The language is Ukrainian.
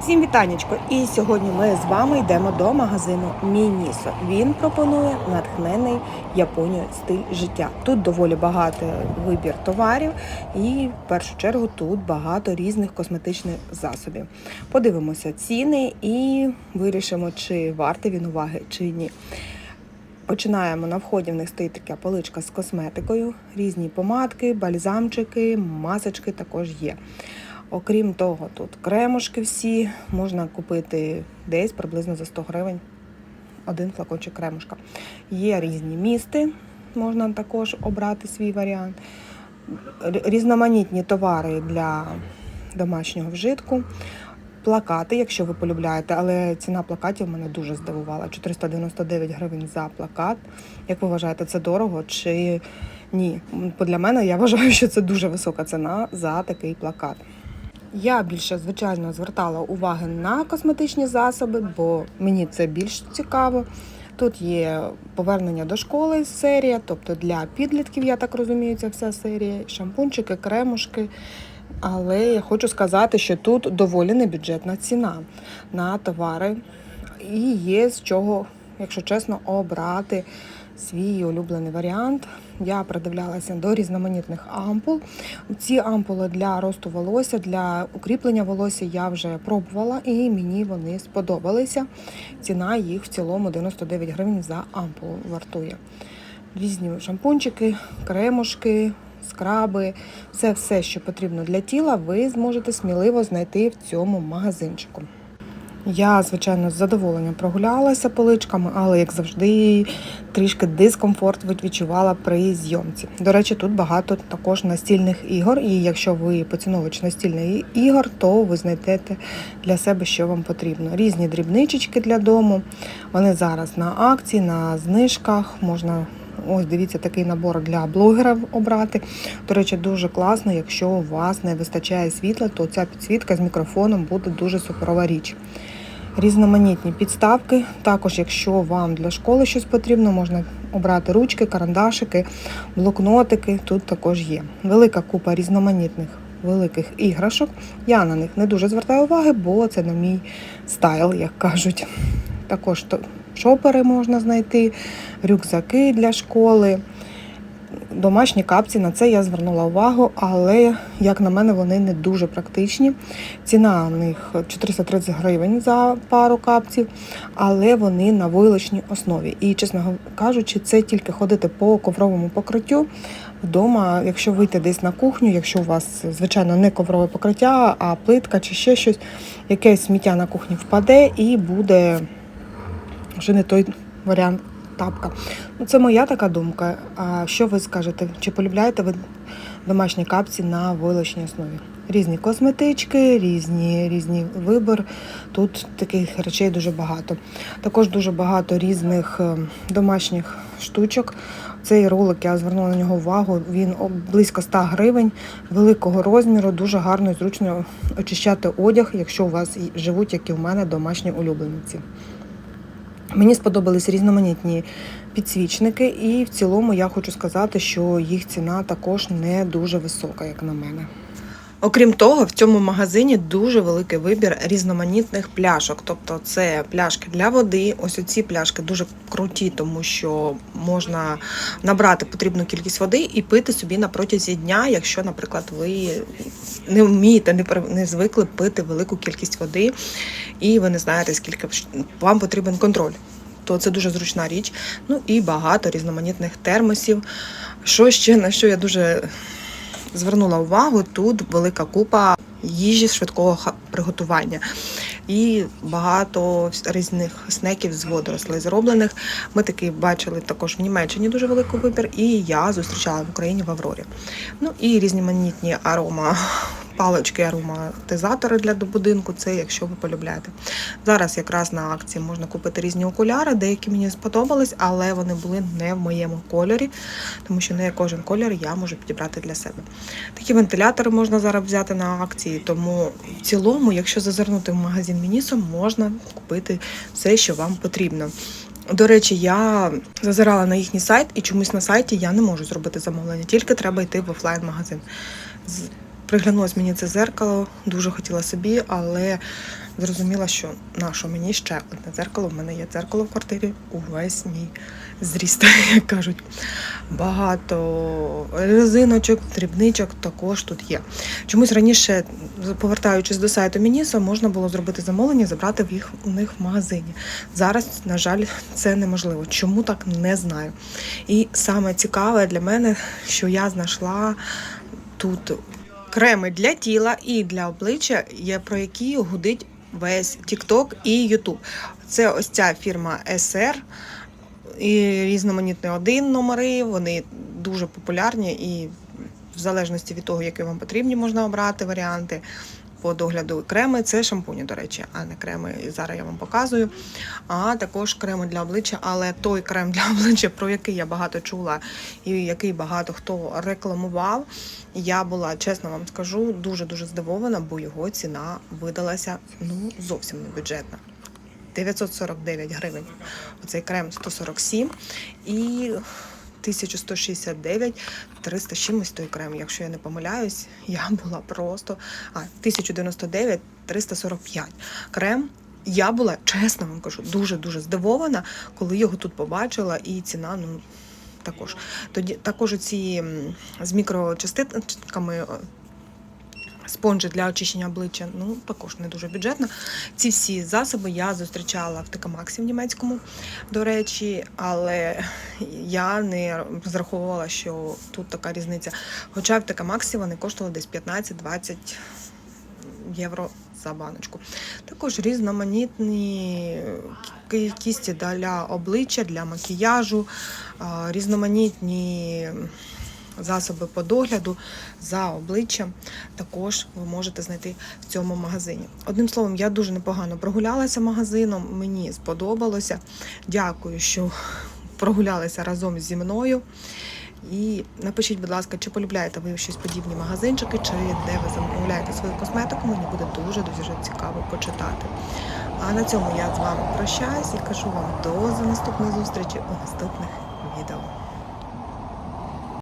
Всім вітанечко! І сьогодні ми з вами йдемо до магазину Мінісо. Він пропонує натхнений Японією стиль життя. Тут доволі багато вибір товарів, і в першу чергу тут багато різних косметичних засобів. Подивимося ціни і вирішимо, чи вартий він уваги, чи ні. Починаємо на вході. В них стоїть така поличка з косметикою, різні помадки, бальзамчики, масочки також є. Окрім того, тут кремушки всі можна купити десь приблизно за 100 гривень один флакончик кремушка. Є різні місти, можна також обрати свій варіант. Різноманітні товари для домашнього вжитку. Плакати, якщо ви полюбляєте, але ціна плакатів мене дуже здивувала. 499 гривень за плакат. Як ви вважаєте, це дорого чи ні? Для мене я вважаю, що це дуже висока ціна за такий плакат. Я більше, звичайно, звертала уваги на косметичні засоби, бо мені це більш цікаво. Тут є повернення до школи серія, тобто для підлітків, я так розумію, ця вся серія, шампунчики, кремушки. Але я хочу сказати, що тут доволі небюджетна ціна на товари. І є з чого, якщо чесно, обрати свій улюблений варіант. Я придивлялася до різноманітних ампул. Ці ампули для росту волосся, для укріплення волосся я вже пробувала і мені вони сподобалися. Ціна їх в цілому 99 гривень за ампулу вартує. Різні шампунчики, кремушки, скраби, все, все, що потрібно для тіла, ви зможете сміливо знайти в цьому магазинчику. Я, звичайно, з задоволенням прогулялася поличками, але, як завжди, трішки дискомфорт від- відчувала при зйомці. До речі, тут багато також настільних ігор, і якщо ви поціновувач настільних ігор, то ви знайдете для себе, що вам потрібно. Різні дрібничечки для дому. Вони зараз на акції, на знижках. Можна ось дивіться такий набор для блогерів обрати. До речі, дуже класно. Якщо у вас не вистачає світла, то ця підсвітка з мікрофоном буде дуже суперова річ. Різноманітні підставки. Також, якщо вам для школи щось потрібно, можна обрати ручки, карандашики, блокнотики. Тут також є. Велика купа різноманітних великих іграшок. Я на них не дуже звертаю уваги, бо це на мій стайл, як кажуть. Також шопери можна знайти, рюкзаки для школи. Домашні капці на це я звернула увагу, але, як на мене, вони не дуже практичні. Ціна у них 430 гривень за пару капців, але вони на войлочній основі. І, чесно кажучи, це тільки ходити по ковровому покриттю. Вдома, якщо вийти десь на кухню, якщо у вас, звичайно, не коврове покриття, а плитка чи ще щось, якесь сміття на кухні впаде і буде вже не той варіант тапка. Ну, це моя така думка. А що ви скажете? Чи полюбляєте ви домашні капці на войлочній основі? Різні косметички, різні, різні вибір. Тут таких речей дуже багато. Також дуже багато різних е, домашніх штучок. Цей ролик я звернула на нього увагу. Він близько 100 гривень, великого розміру, дуже гарно і зручно очищати одяг, якщо у вас живуть, як і в мене, домашні улюбленці. Мені сподобались різноманітні підсвічники, і в цілому я хочу сказати, що їх ціна також не дуже висока, як на мене. Окрім того, в цьому магазині дуже великий вибір різноманітних пляшок. Тобто це пляшки для води. Ось оці пляшки дуже круті, тому що можна набрати потрібну кількість води і пити собі на протязі дня, якщо, наприклад, ви не вмієте, не звикли пити велику кількість води, і ви не знаєте, скільки вам потрібен контроль. То це дуже зручна річ. Ну і багато різноманітних термосів. Що ще на що я дуже звернула увагу, тут велика купа їжі швидкого приготування і багато різних снеків з водорослей зроблених. Ми таки бачили також в Німеччині дуже великий вибір, і я зустрічала в Україні в Аврорі. Ну і різноманітні арома. Палички ароматизатори для будинку, це якщо ви полюбляєте. Зараз якраз на акції можна купити різні окуляри, деякі мені сподобались, але вони були не в моєму кольорі, тому що не кожен колір я можу підібрати для себе. Такі вентилятори можна зараз взяти на акції, тому в цілому, якщо зазирнути в магазин Мінісо, можна купити все, що вам потрібно. До речі, я зазирала на їхній сайт, і чомусь на сайті я не можу зробити замовлення, тільки треба йти в офлайн-магазин. Приглянулось мені це зеркало, дуже хотіла собі, але зрозуміла, що на що мені ще одне дзеркало. В мене є дзеркало в квартирі увесь мій зріст, як кажуть. Багато резиночок, дрібничок також тут є. Чомусь раніше, повертаючись до сайту Мінісо, можна було зробити замовлення, забрати в їх у них в магазині. Зараз, на жаль, це неможливо. Чому так не знаю. І саме цікаве для мене, що я знайшла тут креми для тіла і для обличчя, є про які гудить весь TikTok і YouTube. Це ось ця фірма SR і різноманітні один номери. Вони дуже популярні і в залежності від того, які вам потрібні, можна обрати варіанти. По догляду креми це шампуні, до речі, а не креми. Зараз я вам показую. А також креми для обличчя, але той крем для обличчя, про який я багато чула, і який багато хто рекламував. Я була, чесно вам скажу, дуже дуже здивована, бо його ціна видалася ну зовсім не бюджетна. 949 гривень. Оцей крем 147 і 1169 300 чимось той крем, якщо я не помиляюсь, я була просто а 1099 345 крем. Я була чесно вам кажу, дуже дуже здивована, коли його тут побачила, і ціна ну також. Тоді також ці з мікрочастинками. Спонжі для очищення обличчя, ну також не дуже бюджетно. Ці всі засоби я зустрічала в Текамаксі в німецькому, до речі, але я не зраховувала, що тут така різниця. Хоча в Текамаксі вони коштували десь 15-20 євро за баночку. Також різноманітні кісті для обличчя, для макіяжу, різноманітні засоби по догляду за обличчям також ви можете знайти в цьому магазині. Одним словом, я дуже непогано прогулялася магазином, мені сподобалося. Дякую, що прогулялися разом зі мною. І напишіть, будь ласка, чи полюбляєте ви щось подібні магазинчики, чи де ви замовляєте свою косметику. Мені буде дуже дуже цікаво почитати. А на цьому я з вами прощаюсь і кажу вам до наступної зустрічі у наступних відео.